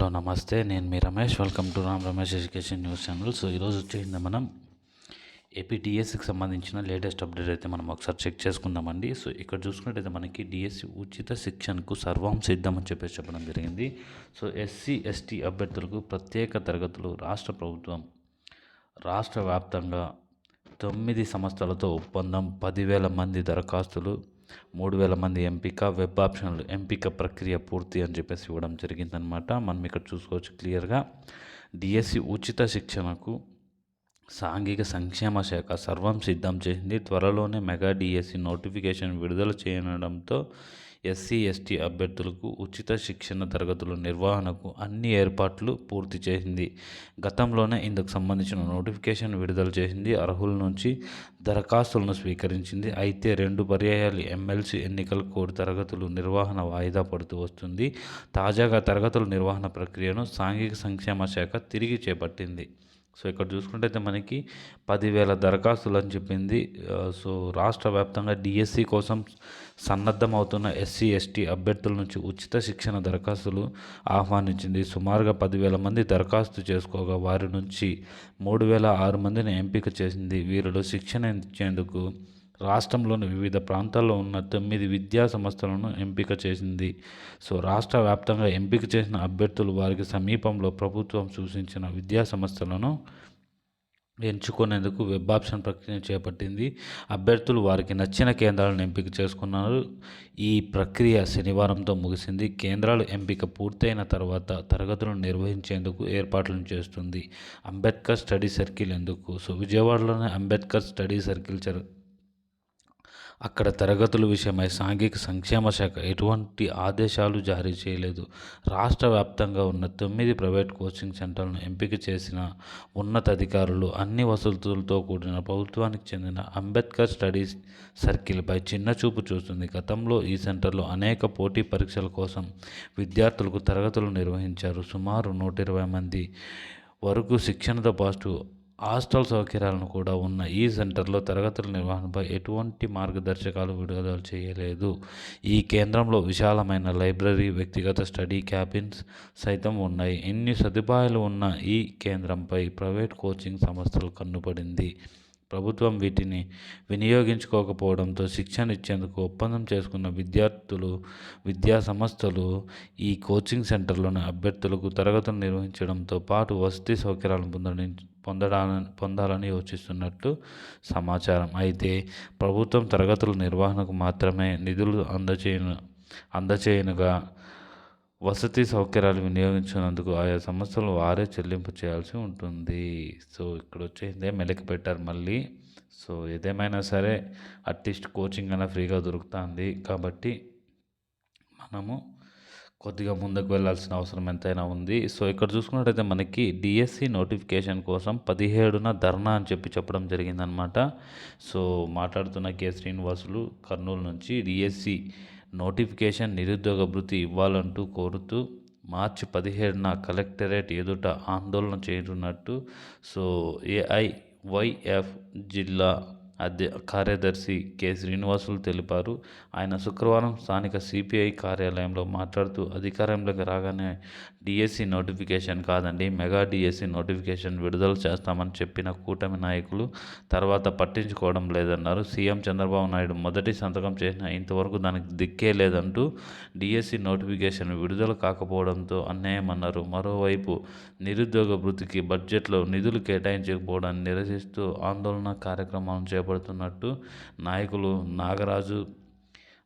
Hello నమస్తే. నేను మీ Ramesh. Welcome to Ram Ramesh education news channel so ఈరోజు వచ్చేసింది మనం ఏపీ డిఎస్సికి సంబంధించిన లేటెస్ట్ అప్డేట్ అయితే మనం ఒకసారి చెక్ చేసుకుందామండి. సో ఇక్కడ చూసుకున్నట్టయితే మనకి డిఎస్సి ఉచిత శిక్షణకు సర్వం సిద్ధం అని చెప్పేసి చెప్పడం జరిగింది. సో ఎస్సీ ఎస్టీ అభ్యర్థులకు ప్రత్యేక తరగతులు రాష్ట్ర ప్రభుత్వం రాష్ట్ర వ్యాప్తంగా తొమ్మిది సంస్థలతో ఒప్పందం పదివేల మంది దరఖాస్తులు మూడు వేల మంది ఎంపిక వెబ్ ఆప్షన్లు ఎంపిక ప్రక్రియ పూర్తి అని చెప్పేసి ఇవ్వడం జరిగిందనమాట మనం ఇక్కడ చూసుకోవచ్చు క్లియర్గా. డిఎస్సి ఉచిత శిక్షణకు సాంఘిక సంక్షేమ శాఖ సర్వం సిద్ధం చేసింది. త్వరలోనే మెగా డిఎస్సి నోటిఫికేషన్ విడుదల చేయడంతో ఎస్సీ ఎస్టీ అభ్యర్థులకు ఉచిత శిక్షణ తరగతుల నిర్వహణకు అన్ని ఏర్పాట్లు పూర్తి చేసింది. గతంలోనే ఇందుకు సంబంధించిన నోటిఫికేషన్ విడుదల చేసింది. అర్హుల నుంచి దరఖాస్తులను స్వీకరించింది. అయితే రెండు పర్యాయాలు ఎమ్మెల్సీ ఎన్నికల కోడ్ తరగతులు నిర్వహణ వాయిదా పడుతూ వస్తుంది. తాజాగా తరగతుల నిర్వహణ ప్రక్రియను సాంఘిక సంక్షేమ శాఖ తిరిగి చేపట్టింది. సో ఇక్కడ చూసుకుంటే మనకి పదివేల దరఖాస్తులు అని చెప్పింది సో రాష్ట్ర వ్యాప్తంగా డిఎస్సి కోసం సన్నద్ధమవుతున్న ఎస్సీ ఎస్టీ అభ్యర్థుల నుంచి ఉచిత శిక్షణ దరఖాస్తులు ఆహ్వానించింది. సుమారుగా పదివేల మంది దరఖాస్తు చేసుకోగా వారి నుంచి మూడు వేల ఆరు మందిని ఎంపిక చేసింది. వీరిలో శిక్షణ ఇచ్చేందుకు రాష్ట్రంలోని వివిధ ప్రాంతాల్లో ఉన్న తొమ్మిది విద్యా సంస్థలను ఎంపిక చేసింది. సో రాష్ట్ర వ్యాప్తంగా ఎంపిక చేసిన అభ్యర్థులు వారికి సమీపంలో ప్రభుత్వం సూచించిన విద్యా సంస్థలను ఎంచుకునేందుకు వెబ్ ఆప్షన్ ప్రక్రియ చేపట్టింది. అభ్యర్థులు వారికి నచ్చిన కేంద్రాలను ఎంపిక చేసుకున్నారు. ఈ ప్రక్రియ శనివారంతో ముగిసింది. కేంద్రాలు ఎంపిక పూర్తయిన తర్వాత తరగతులను నిర్వహించేందుకు ఏర్పాట్లను చేస్తుంది. అంబేద్కర్ స్టడీ సర్కిల్ ఎందుకు? సో విజయవాడలోనే అంబేద్కర్ స్టడీ సర్కిల్ జరు అక్కడ తరగతుల విషయమై సాంఘిక సంక్షేమ శాఖ ఎటువంటి ఆదేశాలు జారీ చేయలేదు. రాష్ట్ర వ్యాప్తంగా ఉన్న తొమ్మిది ప్రైవేట్ కోచింగ్ సెంటర్లను ఎంపిక చేసిన ఉన్నతాధికారులు అన్ని వసతులతో కూడిన ప్రభుత్వానికి చెందిన అంబేద్కర్ స్టడీస్ సర్కిల్పై చిన్న చూపు చూస్తుంది. గతంలో ఈ సెంటర్లో అనేక పోటీ పరీక్షల కోసం విద్యార్థులకు తరగతులు నిర్వహించారు. సుమారు నూట ఇరవై మంది వరకు శిక్షణతో పాటు హాస్టల్ సౌకర్యాలను కూడా ఉన్న ఈ సెంటర్లో తరగతుల నిర్వహణపై ఎటువంటి మార్గదర్శకాలు విడుదల చేయలేదు. ఈ కేంద్రంలో విశాలమైన లైబ్రరీ వ్యక్తిగత స్టడీ క్యాబిన్స్ సైతం ఉన్నాయి. ఇన్ని సదుపాయాలు ఉన్న ఈ కేంద్రంపై ప్రైవేట్ కోచింగ్ సంస్థలు కన్నుపడింది. ప్రభుత్వం వీటిని వినియోగించుకోకపోవడంతో శిక్షణ ఇచ్చేందుకు ఒప్పందం చేసుకున్న విద్యార్థులు విద్యా సంస్థలు ఈ కోచింగ్ సెంటర్లోని అభ్యర్థులకు తరగతులు నిర్వహించడంతో పాటు వసతి సౌకర్యాలను పొందడం పొందడాలని పొందాలని యోచిస్తున్నట్టు సమాచారం. అయితే ప్రభుత్వం తరగతుల నిర్వహణకు మాత్రమే నిధులు అందచేయను అందచేయనుగా వసతి సౌకర్యాలు వినియోగించినందుకు ఆయా సంస్థలు వారే చెల్లింపు చేయాల్సి ఉంటుంది. సో ఇక్కడ వచ్చేదే మెలకి పెట్టారు మళ్ళీ. సో ఏదేమైనా సరే అట్లీస్ట్ కోచింగ్ అయినా ఫ్రీగా దొరుకుతుంది. కాబట్టి మనము కొద్దిగా ముందుకు వెళ్ళాల్సిన అవసరం ఎంతైనా ఉంది. సో ఇక్కడ చూసుకున్నట్టయితే మనకి డిఎస్సి నోటిఫికేషన్ కోసం పదిహేడున ధర్నా అని చెప్పి చెప్పడం జరిగిందనమాట సో మాట్లాడుతున్న కె శ్రీనివాసులు కర్నూలు నుంచి డిఎస్సి నోటిఫికేషన్ నిరుద్యోగ భృతి ఇవ్వాలంటూ కోరుతూ మార్చి పదిహేడున కలెక్టరేట్ ఎదుట ఆందోళన చేయనున్నట్టు సో ఏఐవైఎఫ్ జిల్లా అధ్య కార్యదర్శి కె. శ్రీనివాసులు తెలిపారు. ఆయన శుక్రవారం స్థానిక సిపిఐ కార్యాలయంలో మాట్లాడుతూ అధికారంలోకి రాగానే డిఎస్సి నోటిఫికేషన్ కాదండి మెగా డిఎస్సి నోటిఫికేషన్ విడుదల చేస్తామని చెప్పిన కూటమి నాయకులు తర్వాత పట్టించుకోవడం లేదన్నారు. సీఎం చంద్రబాబు నాయుడు మొదటి సంతకం చేసిన ఇంతవరకు దానికి దిక్కే లేదంటూ డిఎస్సి నోటిఫికేషన్ విడుదల కాకపోవడంతో అన్యాయమన్నారు. మరోవైపు నిరుద్యోగ వృత్తికి బడ్జెట్లో నిధులు కేటాయించకపోవడాన్ని నిరసిస్తూ ఆందోళన కార్యక్రమాలను చేపడుతున్నట్టు నాయకులు నాగరాజు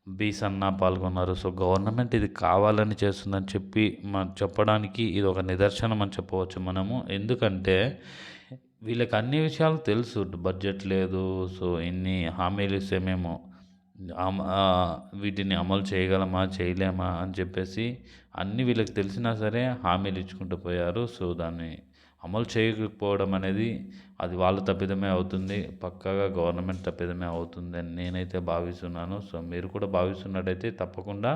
బి సన్నా పాల్గొన్నారు. సో గవర్నమెంట్ ఇది కావాలని చేస్తుందని చెప్పి మన చెప్పడానికి ఇది ఒక నిదర్శనం అని చెప్పవచ్చు మనము. ఎందుకంటే వీళ్ళకి అన్ని విషయాలు తెలుసు. బడ్జెట్ లేదు. సో ఇన్ని హామీలు ఇస్తే మేము అమ- వీటిని అమలు చేయగలమా చేయలేమా అని చెప్పేసి అన్ని వీళ్ళకి తెలిసినా సరే హామీలు ఇచ్చుకుంటూ పోయారు. సో దాన్ని అమలు చేయకపోవడం అనేది అది వాళ్ళ తప్పిదమే అవుతుంది పక్కాగా గవర్నమెంట్ తప్పిదమే అవుతుంది అని నేనైతే భావిస్తున్నాను. సో మీరు కూడా భావిస్తున్నట్టయితే తప్పకుండా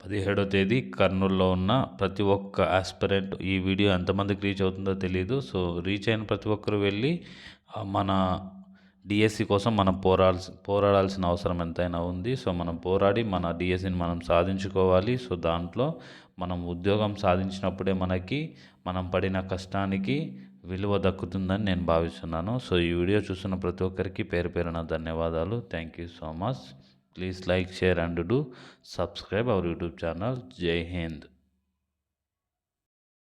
పదిహేడో తేదీ కర్నూలులో ఉన్న ప్రతి ఒక్క ఆస్పిరెంట్ ఈ వీడియో ఎంతమందికి రీచ్ అవుతుందో తెలియదు సో రీచ్ అయిన ప్రతి ఒక్కరు వెళ్ళి మన డిఎస్సి కోసం మనం పోరాడాల్సి పోరాడాల్సిన అవసరం ఎంతైనా ఉంది. సో మనం పోరాడి మన డిఎస్సిని మనం సాధించుకోవాలి. సో దాంట్లో మనం ఉద్యోగం సాధించినప్పుడే మనకి మనం పడిన కష్టానికి విలువ దక్కుతుందని నేను భావిస్తున్నాను. సో ఈ వీడియో చూస్తున్న ప్రతి ఒక్కరికి పేరు పేరున ధన్యవాదాలు. Thank you so much please like share and do subscribe our YouTube channel Jai Hind